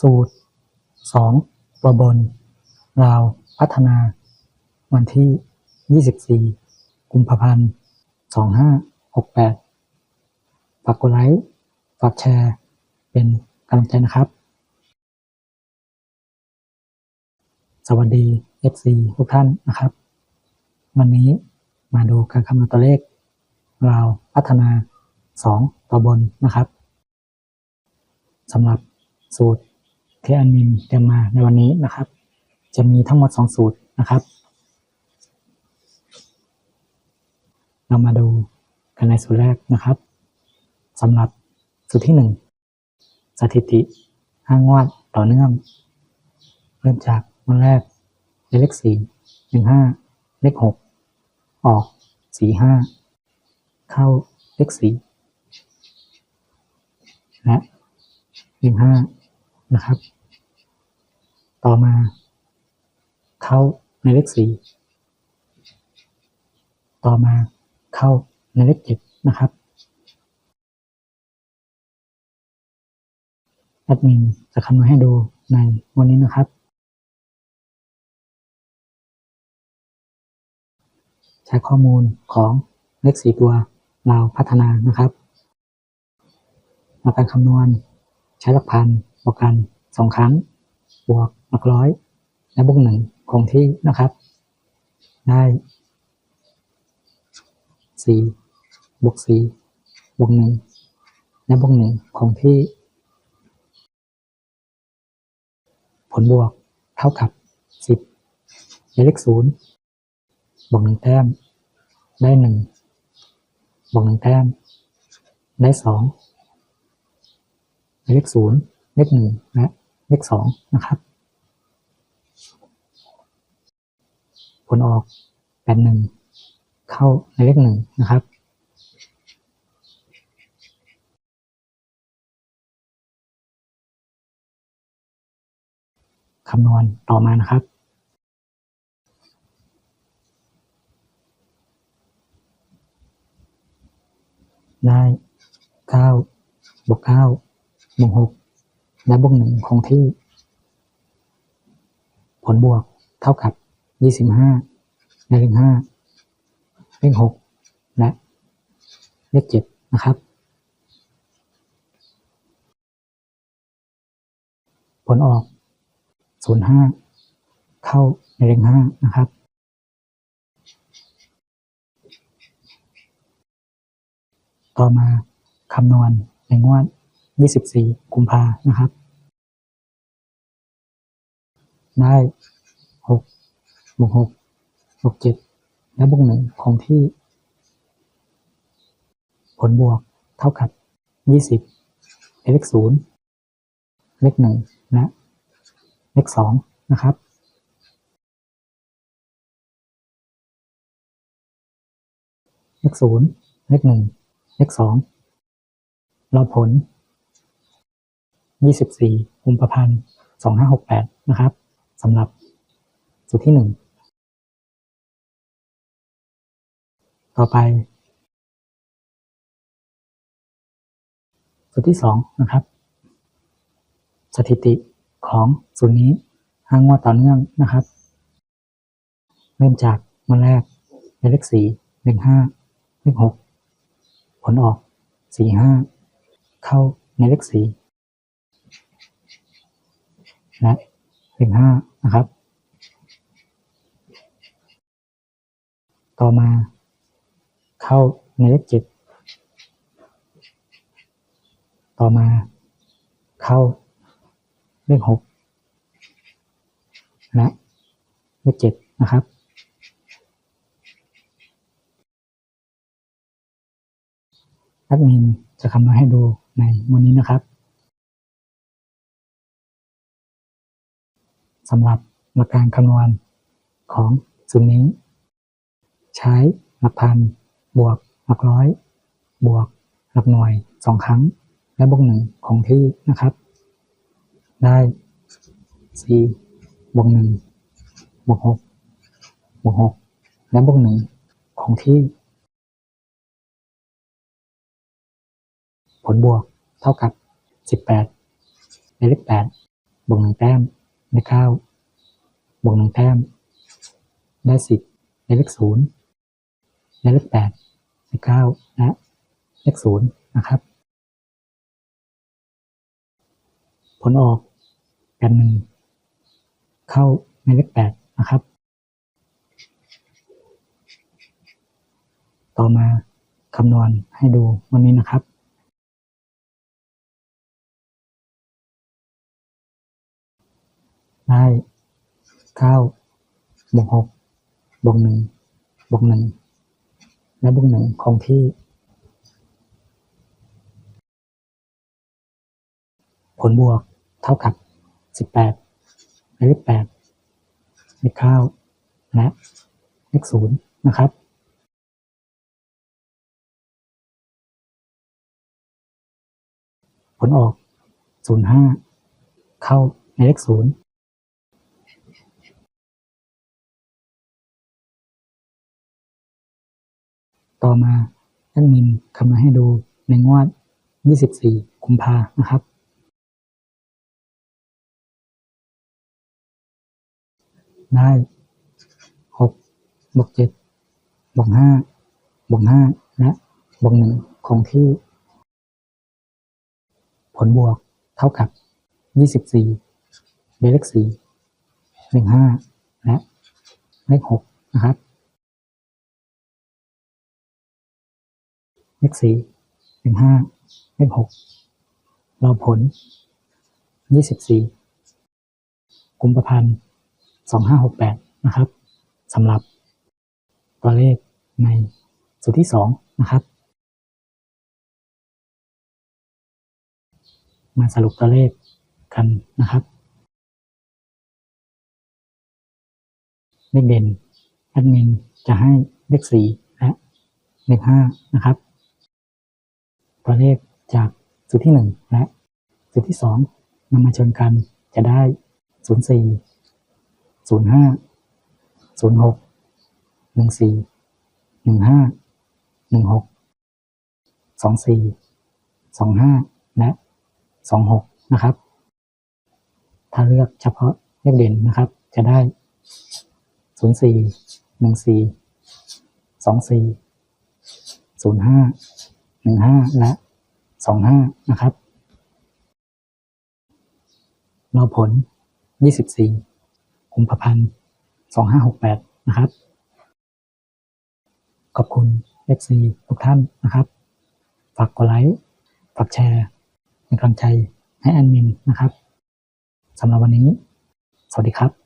สูตรสองตัวบนราวพัฒนา วันที่ 24 กุมภาพันธ์ 2568 ฝากกดไลค์ ฝากแชร์ เป็นกำลังใจนะครับ สวัสดี FC ทุกท่านนะครับ วันนี้มาดูการคำนวณตัวเลขราวพัฒนา 2ตัวบนนะครับสำหรับสูตร ที่แอดมินเตรียมาในวันนี้นะครับ จะมีทั้งหมด 2 สูตรนะครับ เรามาดูกันในสูตรแรกนะครับสำหรับสูตรที่ 1 สถิติห้างวดต่อเนื่อง เริ่มจากวันแรกเลขสี่หนึ่งห้าเลขหกออกสี่ห้าเข้าเลขสี่และหนึ่งห้านะครับ ต่อมาเข้าในเลขสี่ต่อมาเข้าในเลขเจ็ดนะครับแอดมินจะคำนวณให้ดูในวันนี้นะครับ ใช้ข้อมูลของเลขสี่ตัวเราพัฒนานะครับมาการคำนวณใช้หลักพันบวกกันสองครั้ง บวก หลักร้อย และบวกหนึ่งคงที่นะครับ ได้สี่บวกสี่บวกหนึ่งและบวกหนึ่งคงที่ ผลบวกเท่ากับสิบเลขศูนย์บวกหนึ่งแต้ม ได้หนึ่งบวกหนึ่งแต้ม ได้สองเลขศูนย์เลขหนึ่งและเลขสองนะครับ ผลออกแปดหนึ่งเข้าในเลขหนึ่งนะครับคำนวณต่อมานะครับ ได้เก้าบวกเก้าบวกหกและบวกหนึ่งคงที่ ผลบวกเท่ากับ ยี่สิบห้าและเลขห้าเลขหกและเลขเจ็ดนะครับ ผลออกศูนย์ห้าเข้าในเลขห้านะครับต่อมาคำนวณในงวด 24 กุมภานะครับ ได้ บวกหกบวกเจ็ดและบวกหนึ่งคงที่ ผลบวกเท่ากับยี่สิบเลขศูนย์เลขหนึ่งนะเลขสองนะครับเลขศูนย์เลขหนึ่งเลขสองรอผลยี่สิบสี่กุปภาพันธ์สองห้าหกแปดนะครับสำหรับสูตรที่หนึ่ง ต่อไป สูตรที่2นะครับ สถิติของสูตรนี้ห้างวดต่อเนื่องนะครับ เริ่มจากวันแรกในเลข4เลข5เลข6ผลออก45เข้าในเลข4และเลข5นะครับ ต่อมา เข้าในเลข7ต่อมา เข้าเลข6และเลข7นะครับแอดมินจะคำนวณให้ดูในวันนี้นะครับสำหรับหลักการคำนวณของสูตรนี้ ใช้หลักพัน บวกหลักร้อย บวกหลักหน่วยสองครั้ง และบวกหนึ่งคงที่นะครับ ได้สี่บวกหนึ่งบวกหกบวกหกและบวกหนึ่งคงที่ ผลบวกเท่ากับ18ในเลข8บวกหนึ่งแต้มได้เก้าบวกหนึ่งแต้มได้สิบได้เลขศูนย์ ได้เลขแปดได้เก้าและเลขศูนย์นะครับ ผลออกแปดหนึ่งเข้าในเลขแปดนะครับ ต่อมาคำนวณให้ดูวันนี้นะครับได้เก้าบวกหกบวกหนึ่งบวกหนึ่ง และบวงหนึ่งคงที่ ผลบวกเท่ากับ 18หรือ8เลขเข้าวและเลขศูนย์นะครับผลออก 05 เข้าในเลขศูนย์ ต่อมาแอดมินคำนวณให้ดูในงวด 24 กุมภานะครับ ได้หกบวกเจ็ดบวกห้าบวกห้าและบวกหนึ่งคงที่ ผลบวกเท่ากับยี่สิบสี่เลขสี่เลขห้าและเลขหกนะครับ เลขสี่เลขห้าเลขหกเราผลยี่สิบสี่กุมภาพันธ์สองห้าหกแปดนะครับสำหรับตัวเลขในสูตรที่สองนะครับ มาสรุปตัวเลขกันนะครับ เลขเด่นแอดมินจะให้เลขสี่และเลขห้านะครับ ตัวเลขจากสูตรที่หนึ่งและสูตรที่สองนำมาชนกันจะได้ศูนย์สี่ศูนย์ห้าศูนย์หกหนึ่งสี่หนึ่งห้าหนึ่งหกสองสี่สองห้าและสองหกนะครับ ถ้าเลือกเฉพาะเลขเด่นนะครับ จะได้ศูนย์สี่หนึ่งสี่สองสี่ศูนย์ หนึ่งห้าและสองห้านะครับ เราผลยี่สิบสี่กุมภาพันธ์สองห้าหกแปดนะครับ ขอบคุณ FC ทุกท่านนะครับ ฝากกดไลค์ ฝากแชร์ เป็นกำลังใจให้แอดมินนะครับสำหรับวันนี้ สวัสดีครับ